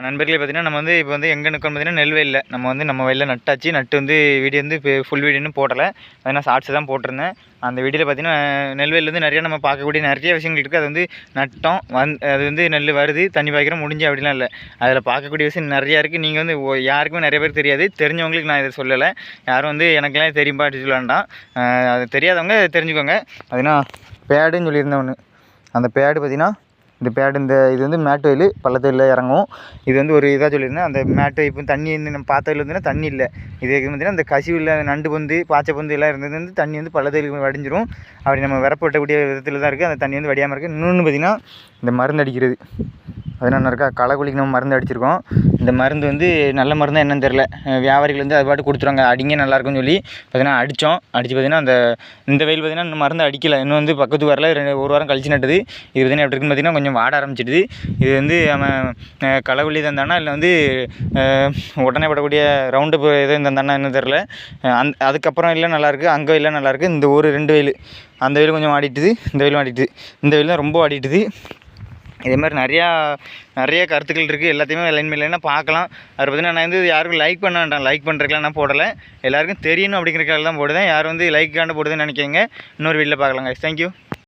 நண்பர்களே பார்த்தீங்கன்னா நம்ம வந்து இப்போ வந்து எங்கே நிற்கணும் பார்த்தீங்கன்னா நெல்வெளியில் நம்ம வந்து நம்ம வயலில் நட்டாச்சு நட்டு வந்து வீடியோ வந்து இப்போ ஃபுல் வீடியோன்னு போடலை. அதனால் ஷார்ட்ஸ் தான் போட்டிருந்தேன். அந்த வீடியோவில் பார்த்தீங்கன்னா நெல்வெளியில் வந்து நிறையா நம்ம பார்க்கக்கூடிய நிறைய விஷயங்கள் இருக்குது அது வந்து நட்டோம் வந் அது வந்து நெல் வருது தண்ணி பாய்க்கிறோம் முடிஞ்சு அப்படிலாம் இல்லை. அதில் பார்க்கக்கூடிய விஷயம் நிறையா இருக்குது நீங்கள் வந்து யாருக்குமே நிறைய பேர் தெரியாது. தெரிஞ்சவங்களுக்கு நான் இதை சொல்லலை. யாரும் வந்து எனக்கெல்லாம் தெரியும்பா அப்படி சொல்ல வேண்டாம் அது தெரியாதவங்க தெரிஞ்சுக்கோங்க. அதுனா பேடுன்னு சொல்லியிருந்தேன் ஒன்று அந்த பேடு பார்த்தீங்கன்னா இந்த பேடு இந்த இது வந்து மேட்டு வயல் பள்ளத்தொழில இறங்கும். இது வந்து ஒரு இதாக சொல்லியிருந்தேன். அந்த மேட்டு இப்போ தண்ணி வந்து நம்ம பார்த்ததுல இருந்துன்னா தண்ணி இல்லை. இது பார்த்தீங்கன்னா அந்த கசிவில் நண்டு பந்து பாச்சை பந்து எல்லாம் இருந்தது வந்து தண்ணி வந்து பள்ளத்தில் வடிஞ்சிரும். அப்படி நம்ம விரப்பட்டக்கூடிய விதத்தில் தான் இருக்குது அந்த தண்ணி வந்து வடியாமல் இருக்குது இன்னொன்று பார்த்திங்கன்னா இந்த மருந்து அடிக்கிறது. அது என்ன இருக்கா? களக்குழிக்கு நம்ம மருந்து அடிச்சிருக்கோம். இந்த மருந்து வந்து நல்ல மருந்தாக என்னென்னு தெரில வியாபாரிகள் வந்து அது பாட்டு கொடுத்துருவாங்க. அடிங்க நல்லா இருக்கும்னு சொல்லி பார்த்தீங்கன்னா அடித்தோம். அடித்து பார்த்தீங்கன்னா அந்த இந்த வெயில் பார்த்தீங்கன்னா இன்னும் மருந்து அடிக்கலை. இன்னும் வந்து பக்கத்து வரல. ரெண்டு ஒரு வாரம் கழிச்சு நட்டுது. இது பார்த்தீங்கன்னா எப்படி இருக்குன்னு பார்த்தீங்கன்னா கொஞ்சம் வாட ஆரம்பிச்சிடுது. இது வந்து அவன் அஹ் களவுள்ளி தந்தானா இல்லை வந்து உடனே படக்கூடிய ரவுண்டு எதுவும் இருந்தானா என்ன தெரில அந் அதுக்கப்புறம் இல்லை நல்லாயிருக்கு அங்கே இல்லை நல்லாயிருக்கு இந்த ஒரு ரெண்டு வெயில். அந்த வெயில் கொஞ்சம் ஆடிட்டுது இந்த வெயில் ஆடிட்டுது இந்த வெயில் தான் ரொம்ப ஆடிட்டுது இதே மாதிரி நிறையா நிறைய கருத்துக்கள் இருக்குது எல்லாத்தையுமே லைன் லைனாக பார்க்கலாம். அதை பார்த்தீங்கன்னா நான் வந்து யாருக்கும் லைக் பண்ண வேண்டாம். லைக் பண்ணுறதுக்குலாம் நான் போடலை. எல்லாருக்கும் தெரியணும் அப்படிங்கிறக்காக தான் போடுதேன். யாரும் வந்து லைக்காண்டு போடுதுன்னு நினைக்கிங்க இன்னொரு வீட்டில் பார்க்கலாங்க தேங்க்யூ